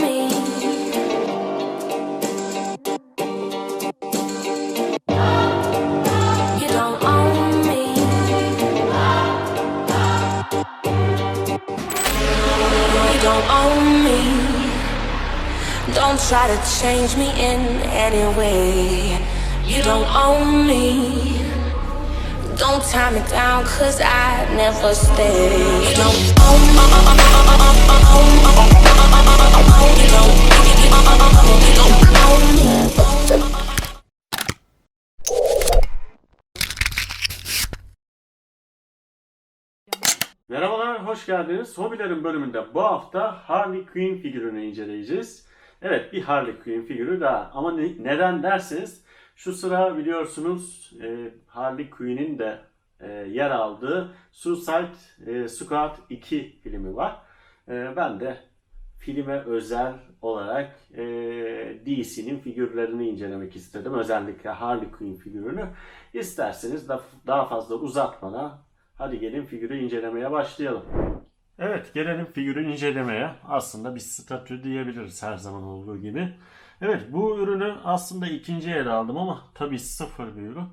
me. You don't own me. You don't own me. Don't try to change me in any way. You don't own me. Don't tie me down, cause I never stay. You don't own me. Hoş geldiniz. Hobilerin bölümünde bu hafta Harley Quinn figürünü inceleyeceğiz. Evet, bir Harley Quinn figürü daha. Ama ne- neden derseniz, şu sıra biliyorsunuz e, Harley Quinn'in de e, yer aldığı Suicide e, Squad 2 filmi var. E, ben de filme özel olarak e, DC'nin figürlerini incelemek istedim. Özellikle Harley Quinn figürünü. İsterseniz da daha fazla uzatmadan hadi gelin figürü incelemeye başlayalım. Evet gelelim figürü incelemeye. Aslında bir statü diyebiliriz her zaman olduğu gibi. Evet bu ürünü aslında ikinci el aldım ama tabii sıfır bir ürün.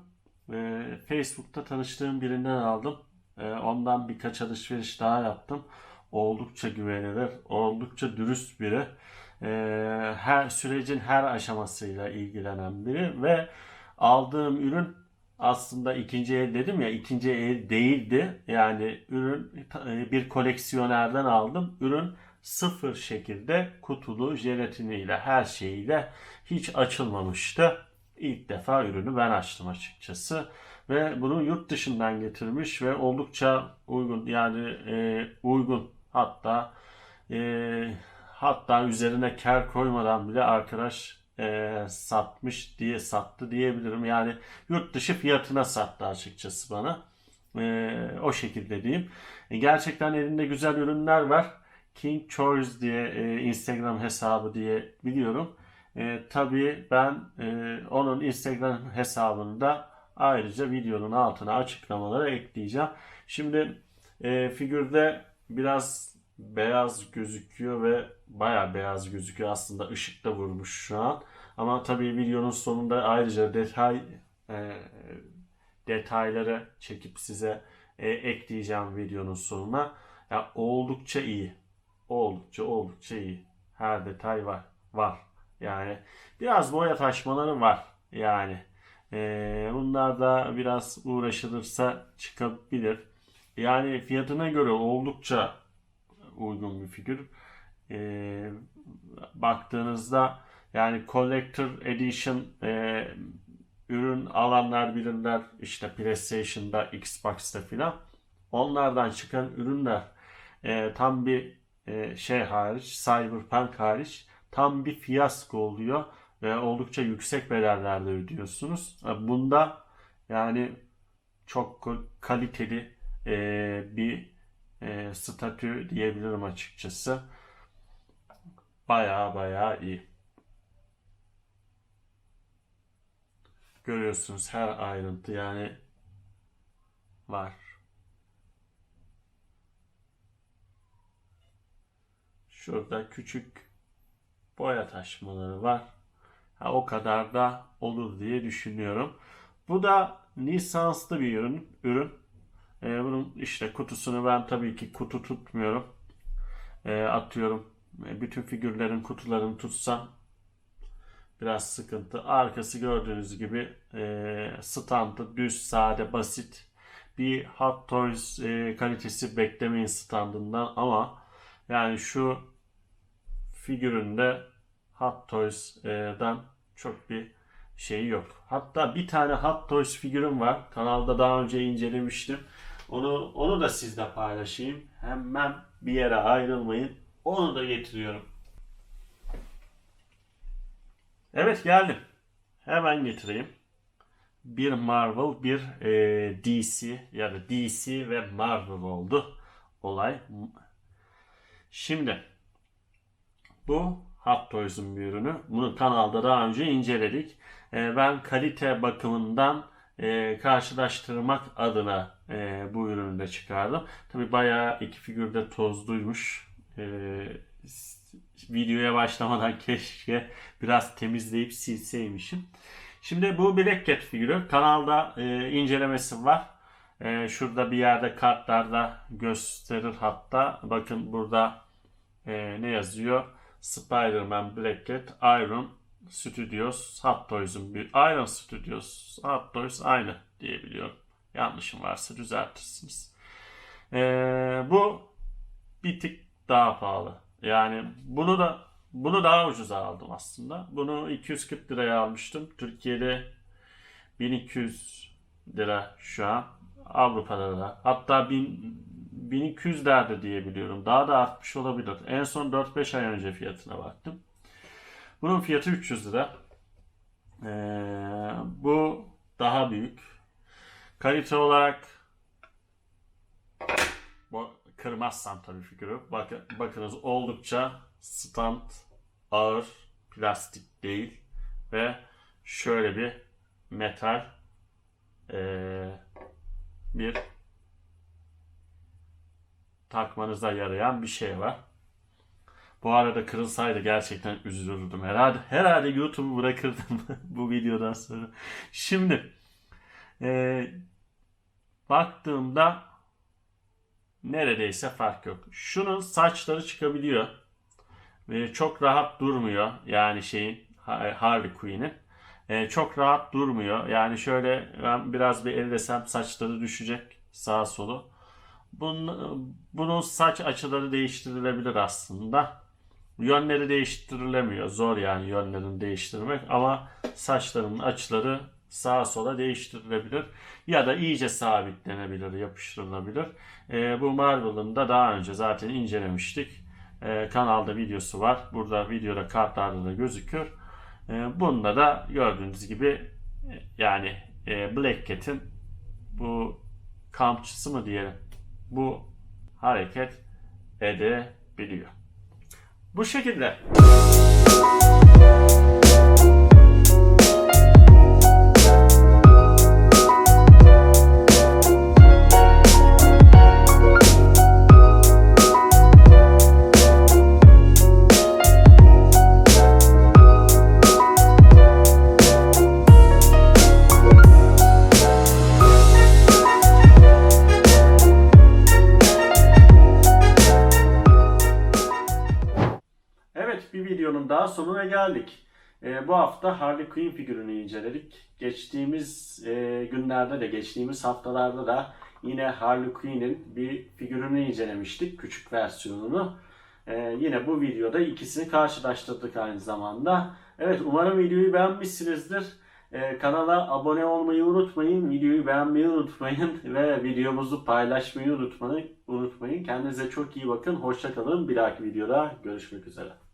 Ee, Facebook'ta tanıştığım birinden aldım. Ee, ondan birkaç alışveriş daha yaptım. Oldukça güvenilir, oldukça dürüst biri. Ee, her sürecin her aşamasıyla ilgilenen biri ve aldığım ürün aslında ikinci el dedim ya ikinci el değildi. Yani ürün e, bir koleksiyonerden aldım. Ürün sıfır şekilde kutulu jelatiniyle her şeyiyle hiç açılmamıştı. İlk defa ürünü ben açtım açıkçası. Ve bunu yurt dışından getirmiş ve oldukça uygun yani e, uygun hatta e, hatta üzerine kar koymadan bile arkadaş e, satmış diye sattı diyebilirim. Yani yurt dışı fiyatına sattı açıkçası bana. E, o şekilde diyeyim. E, gerçekten elinde güzel ürünler var. King Choice diye e, Instagram hesabı diye biliyorum. E, tabii ben e, onun Instagram hesabını da ayrıca videonun altına açıklamalara ekleyeceğim. Şimdi e, figürde biraz beyaz gözüküyor ve baya beyaz gözüküyor aslında ışıkta vurmuş şu an. Ama tabii videonun sonunda ayrıca detay e, detayları çekip size e, ekleyeceğim videonun sonuna. Ya oldukça iyi. Oldukça oldukça iyi. Her detay var. Var. Yani biraz boya taşmaları var. Yani e, bunlar da biraz uğraşılırsa çıkabilir. Yani fiyatına göre oldukça uygun bir figür. E, baktığınızda yani Collector Edition e, ürün alanlar bilirler işte PlayStation'da, Xbox'ta filan. Onlardan çıkan ürünler e, tam bir e, şey hariç, Cyberpunk hariç tam bir fiyasko oluyor ve oldukça yüksek bedellerde ödüyorsunuz. E, Bunda yani çok kaliteli e, bir e, statü diyebilirim açıkçası. Baya baya iyi. Görüyorsunuz her ayrıntı yani var. Şurada küçük boya taşmaları var. Ha, o kadar da olur diye düşünüyorum. Bu da lisanslı bir ürün. ürün. Ee, bunun işte kutusunu ben tabii ki kutu tutmuyorum. Ee, atıyorum. E, Bütün figürlerin kutularını tutsam biraz sıkıntı. Arkası gördüğünüz gibi e, standı düz, sade, basit. Bir Hot Toys e, kalitesi beklemeyin standından ama yani şu figüründe Hot Toys'dan çok bir şey yok. Hatta bir tane Hot Toys figürüm var. Kanalda daha önce incelemiştim. Onu onu da sizle paylaşayım. Hemen bir yere ayrılmayın. Onu da getiriyorum. Evet geldim. Hemen getireyim. Bir Marvel, bir e, DC ya da DC ve Marvel oldu olay. Şimdi bu Hot Toys'un bir ürünü. Bunu kanalda daha önce inceledik. E, ben kalite bakımından e, karşılaştırmak adına e, bu ürünü de çıkardım. Tabi bayağı iki figürde tozluymuş. E, videoya başlamadan keşke biraz temizleyip silseymişim. Şimdi bu Black Cat figürü kanalda e, incelemesi var. E, şurada bir yerde kartlarda gösterir hatta. Bakın burada e, ne yazıyor? Spider-Man, Black Cat, Iron Studios, Hot Toys'un bir Iron Studios, Hot Toys aynı diyebiliyorum. Yanlışım varsa düzeltirsiniz. E, bu bir tık daha pahalı. Yani bunu da bunu daha ucuza aldım aslında. Bunu 240 liraya almıştım. Türkiye'de 1200 lira şu an. Avrupa'da da. Hatta 1000, 1200 derdi diye biliyorum. Daha da artmış olabilir. En son 4-5 ay önce fiyatına baktım. Bunun fiyatı 300 lira. Ee, bu daha büyük. Kalite olarak kırmazsam tabii figürü. Bakın, bakınız oldukça stand ağır plastik değil ve şöyle bir metal eee, bir takmanıza yarayan bir şey var. Bu arada kırılsaydı gerçekten üzülürdüm. Herhalde herhalde YouTube'u bırakırdım bu videodan sonra. Şimdi eee, baktığımda neredeyse fark yok. Şunun saçları çıkabiliyor. Ve çok rahat durmuyor. Yani şeyin Harley Quinn'in. Ee, çok rahat durmuyor. Yani şöyle ben biraz bir ellesem saçları düşecek sağa solu. Bunun, bunun saç açıları değiştirilebilir aslında. Yönleri değiştirilemiyor. Zor yani yönlerini değiştirmek ama saçların açıları sağa sola değiştirilebilir ya da iyice sabitlenebilir, yapıştırılabilir. Ee, bu Marvel'ın da daha önce zaten incelemiştik. Ee, kanalda videosu var. Burada videoda kartlarda da gözüküyor. Ee, bunda da gördüğünüz gibi e, yani e, Black Cat'in bu kampçısı mı diyelim bu hareket edebiliyor. Bu şekilde. Videonun daha sonuna geldik. Ee, bu hafta Harley Quinn figürünü inceledik. Geçtiğimiz e, günlerde de geçtiğimiz haftalarda da yine Harley Quinn'in bir figürünü incelemiştik. Küçük versiyonunu. Ee, yine bu videoda ikisini karşılaştırdık aynı zamanda. Evet umarım videoyu beğenmişsinizdir. Ee, kanala abone olmayı unutmayın. Videoyu beğenmeyi unutmayın. Ve videomuzu paylaşmayı unutmayın. unutmayın. Kendinize çok iyi bakın. Hoşçakalın. Bir dahaki videoda görüşmek üzere.